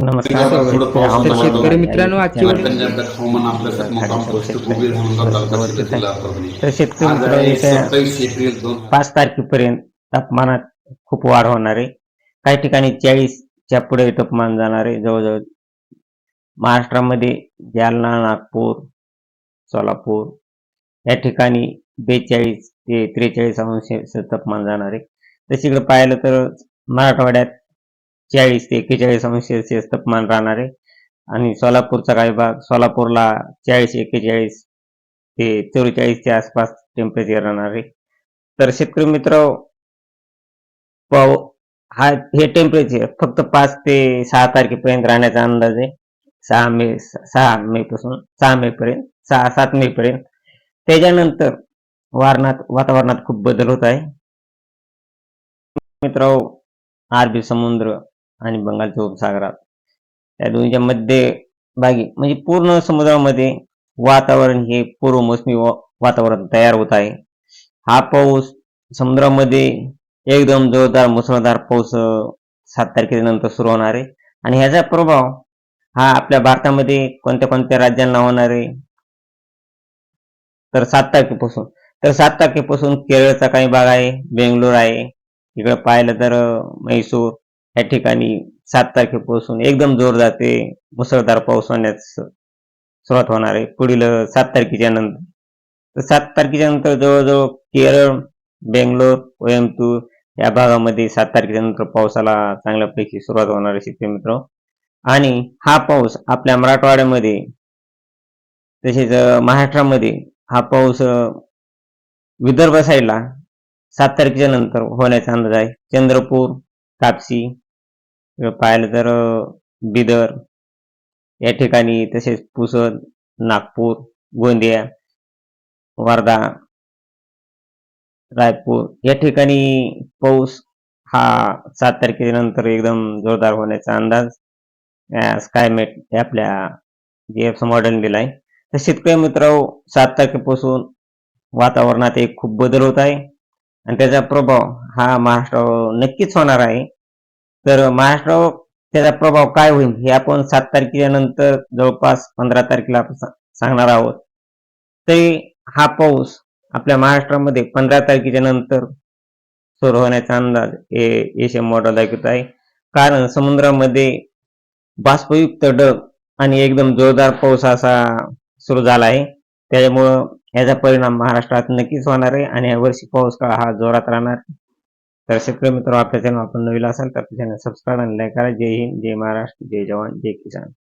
नमस्कार. शेतकरी मित्रांनो, आजची तर शेतकरी येत्या पाच तारखेपर्यंत तापमानात खूप वाढ होणार आहे. काही ठिकाणी चाळीसच्या पुढे तापमान जाणार आहे. जवळजवळ महाराष्ट्रामध्ये जालना नागपूर सोलापूर या ठिकाणी बेचाळीस ते त्रेचाळीस अंश तापमान जाणार आहे. तशीकडे पाहिलं तर मराठवाड्यात चाळीस ते एक्केचाळीस अंश सेल्सिअस तापमान राहणार आहे. आणि सोलापूरचा काही भाग सोलापूरला चाळीस एक्केचाळीस ते चौवेचाळीसच्या आसपास टेम्परेचर राहणार आहे. तर शेतकरी मित्र पाव हा हे टेम्परेचर फक्त पाच ते सहा तारखेपर्यंत राहण्याचा अंदाज आहे. सहा मे सहा मे पासून सहा मे पर्यंत सहा सात मे पर्यंत. त्याच्यानंतर वारणात वातावरणात खूप बदल होत आहे. मित्र अरबी समुद्र आणि बंगालच्या उपसागरात. या दोन्हीच्या मध्य भागी म्हणजे पूर्ण समुद्रामध्ये वातावरण हे पूर्व मोसमी वातावरण तयार होत आहे. हा पाऊस समुद्रामध्ये एकदम जोरदार मुसळधार पाऊस सात तारखेनंतर सुरू होणार आहे. आणि ह्याचा प्रभाव हा आपल्या भारतामध्ये कोणत्या कोणत्या राज्यांना होणार आहे? तर सात तारखेपासून. तर सात तारखेपासून केरळचा काही भाग आहे बेंगलोर आहे. इकडं पाहिलं तर म्हैसूर या ठिकाणी सात तारखेपासून एकदम जोरदार ते मुसळधार पाऊस होण्यास सुरुवात होणार आहे. पुढील सात तारखेच्या नंतर. तर सात तारखेच्या नंतर जवळजवळ केरळ बेंगलोर कोयंबतूर या भागामध्ये सात तारखेच्या नंतर पावसाला चांगल्यापैकी सुरुवात होणार आहे शेतकरी मित्र. आणि हा पाऊस आपल्या मराठवाड्यामध्ये तसेच महाराष्ट्रामध्ये हा पाऊस विदर्भ साईडला सात तारखेच्या नंतर होण्याचा अंदाज आहे. चंद्रपूर कापसी पाहिलं तर बिदर या ठिकाणी तसेच पुसद नागपूर गोंदिया वर्धा रायपूर या ठिकाणी पाऊस हा सात तारखेनंतर एकदम जोरदार होण्याचा अंदाज स्कायमेट हे आपल्या जी एफ मॉडेल आहे. तर शेतकरी मित्र सात तारखेपासून वातावरणात एक खूप बदल होत आहे. आणि त्याचा प्रभाव हा महाराष्ट्रावर नक्कीच होणार आहे. तर महाराष्ट्रावर त्याचा प्रभाव काय होईल हे आपण सात तारखेच्या नंतर जवळपास पंधरा तारखेला सांगणार आहोत. तरी हा पाऊस आपल्या महाराष्ट्रामध्ये पंधरा तारखेच्या नंतर सुरू होण्याचा अंदाज एशियन मॉडेल दाखवत आहे. कारण समुद्रामध्ये बाष्पयुक्त डग आणि एकदम जोरदार पाऊस असा सुरू झाला आहे. त्याच्यामुळं याचा परिणाम महाराष्ट्रात नक्कीच होणार आहे आणि यावर्षी पाऊस काळ हा जोरात राहणार. तर शेतकरी मित्र आपल्या चॅनल आपण नवीन असाल तर चॅनल सबस्क्राईब आणि लाईक करा. जय हिंद जय महाराष्ट्र जय जवान जय किसान.